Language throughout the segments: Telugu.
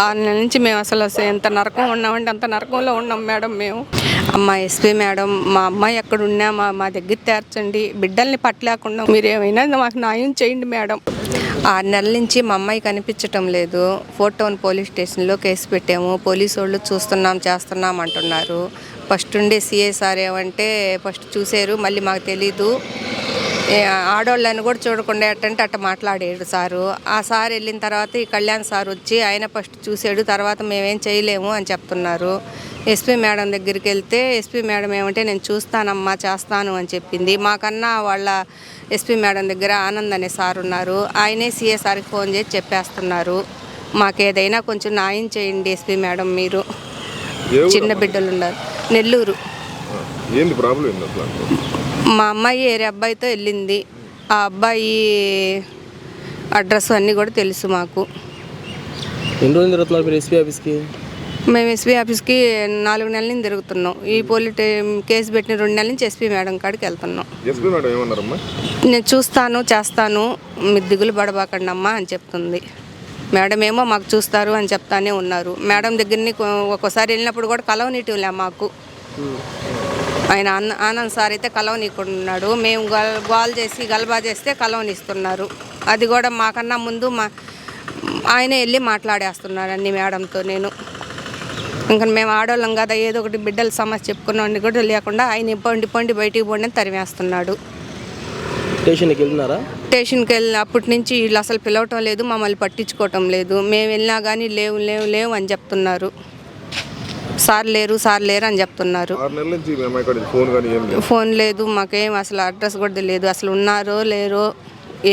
ఆరు నెలల నుంచి మేము అసలు అసలు ఎంత నరకం ఉన్నామంటే అంత నరకంలో ఉన్నాం మేడం మేము. అమ్మ ఎస్పీ మేడం మా అమ్మాయి ఎక్కడ ఉన్నా మా మా దగ్గర చేర్చండి బిడ్డల్ని పట్టలేకుండా మీరు ఏమైనా మాకు న్యాయం చేయండి మేడం. ఆరు నెలల నుంచి మా అమ్మాయి కనిపించటం లేదు. ఫోర్ టౌన్ పోలీస్ స్టేషన్లో కేసు పెట్టాము. పోలీసు వాళ్ళు చూస్తున్నాం చేస్తున్నాం అంటున్నారు. ఫస్ట్ ఉండే సిఐ సార్ ఏమంటే ఫస్ట్ చూసారు మళ్ళీ మాకు తెలీదు. ఏ ఆడోళ్ళని కూడా చూడకుండా ఎట్టంటే అట్ట మాట్లాడాడు సారు. ఆ సార్ వెళ్ళిన తర్వాత ఈ కళ్యాణ్ సార్ వచ్చి ఆయన ఫస్ట్ చూసాడు తర్వాత మేమేం చేయలేము అని చెప్తున్నారు. ఎస్పీ మేడం దగ్గరికి వెళ్తే ఎస్పీ మేడం ఏమంటే నేను చూస్తానమ్మా చేస్తాను అని చెప్పింది. మాకన్నా వాళ్ళ ఎస్పీ మేడం దగ్గర ఆనంద్ అనే సార్ ఉన్నారు. ఆయనే సీఏ సార్కి ఫోన్ చేసి చెప్పేస్తున్నారు. మాకు ఏదైనా కొంచెం న్యాయం చేయండి ఎస్పీ మేడం మీరు. చిన్న బిడ్డలు ఉన్నారు నెల్లూరు. ఏంది ప్రాబ్లం మా అమ్మాయి ఏరే అబ్బాయితో వెళ్ళింది. ఆ అబ్బాయి అడ్రస్ అన్నీ కూడా తెలుసు మాకు. ఎన్ని రోజులు తిరుగుతున్నారు మీరు ఎస్పీ ఆఫీస్కి? మేము ఎస్పీ ఆఫీస్కి నాలుగు నెలల నుంచి తిరుగుతున్నాం. ఈ పోలీస్ కేసు పెట్టిన రెండు నెలల నుంచి ఎస్పీ మేడం కాడికి వెళ్తున్నాం. ఎస్పీ మేడం ఏమన్నారమ్మా? నేను చూస్తాను చేస్తాను మీరు దిగులు పడబాకండి అమ్మా అని చెప్తుంది. మేడం ఏమో మాకు చూస్తారు అని చెప్తానే ఉన్నారు. మేడం దగ్గరని ఒక్కోసారి వెళ్ళినప్పుడు కూడా కలవనీయటంలే మాకు. ఆయన అన్న ఆనంద్ సార్ అయితే కలవనీకున్నాడు మేము గల్ గోల్ చేసి గలబా చేస్తే కలవనిస్తున్నారు. అది కూడా మాకన్నా ముందు మా ఆయన వెళ్ళి మాట్లాడేస్తున్నారు అన్ని మేడంతో నేను. ఇంకా మేము ఆడవాళ్ళం కదా ఏదో ఒకటి బిడ్డల సమస్య చెప్పుకున్నాం కూడా లేకుండా ఆయన పండి పండి బయటికి పోండి అని తరిమేస్తున్నాడు. స్టేషన్కి వెళ్తున్నారా? స్టేషన్కి వెళ్ళిన అప్పటి నుంచి వీళ్ళు అసలు పిలవటం లేదు మమ్మల్ని పట్టించుకోవటం లేదు. మేము వెళ్ళినా కానీ లేవు లేవు లేవు అని చెప్తున్నారు. సార్ లేరు సార్ లేరు అని చెప్తున్నారు. ఆరు నెలల నుంచి మీ అమ్మాయి కాడ ఫోన్ కానీ ఏం లేదు. ఫోన్ లేదు మాకేం అసలు అడ్రస్ కూడా తెలియదు. అసలు ఉన్నారో లేరో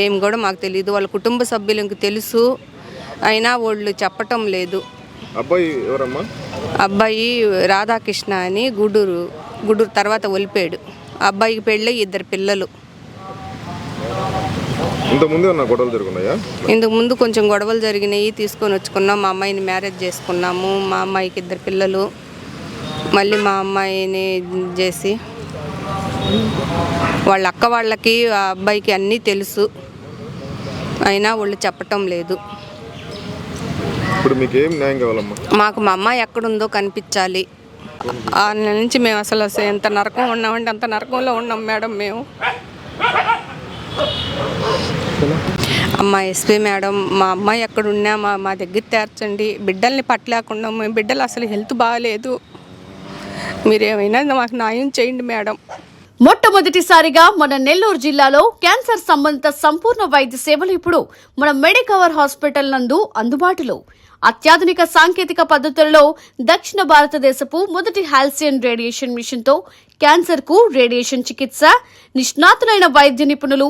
ఏం కూడా మాకు తెలియదు. వాళ్ళ కుటుంబ సభ్యులకు తెలుసు. అయినా వాళ్ళు చెప్పటం లేదు. అబ్బాయి ఎవరమ్మా? అబ్బాయి రాధాకృష్ణ అని గుడూరు గుడూరు తర్వాత ఒలిపాడు. అబ్బాయికి పెళ్ళి ఇద్దరు పిల్లలు. ఇంతకుముందే ఉన్న గొడవలు జరుగున్నాయా ఇంతకు ముందు కొంచెం గొడవలు జరిగినాయి తీసుకొని వచ్చుకున్నాం. మా అమ్మాయిని మ్యారేజ్ చేసుకున్నాము. మా అమ్మాయికి ఇద్దరు పిల్లలు. మళ్ళీ మా అమ్మాయిని చేసి వాళ్ళ అక్క వాళ్ళకి ఆ అబ్బాయికి అన్నీ తెలుసు. అయినా వాళ్ళు చెప్పటం లేదు. ఇప్పుడు మీకు ఏం న్యాయం కావాలమ్మా? మాకు మా అమ్మాయి ఎక్కడుందో కనిపించాలి. నెలల నుంచి మేము అసలు అసలు ఎంత నరకం ఉన్నామంటే అంత నరకంలో ఉన్నాం మేడం మేము. అమ్మ ఎస్పీ మేడం మా అమ్మాయి ఎక్కడ ఉన్నా మా మా దగ్గర చేర్చండి. బిడ్డల్ని పట్టలేకుండా మేము బిడ్డలు అసలు హెల్త్ బాగాలేదు. మీరు ఏమైనా మాకు న్యాయం చేయండి మేడం. మొట్టమొదటిసారిగా మన నెల్లూరు జిల్లాలో క్యాన్సర్ సంబంధిత సంపూర్ణ వైద్య సేవలు ఇప్పుడు మన మెడికవర్ హాస్పిటల్ నందు అందుబాటులో. అత్యాధునిక సాంకేతిక పద్ధతులలో దక్షిణ భారతదేశపు మొదటి హాల్సియన్ రేడియేషన్ మిషన్తో క్యాన్సర్కు రేడియేషన్ చికిత్స నిష్ణాతులైన వైద్య నిపుణులు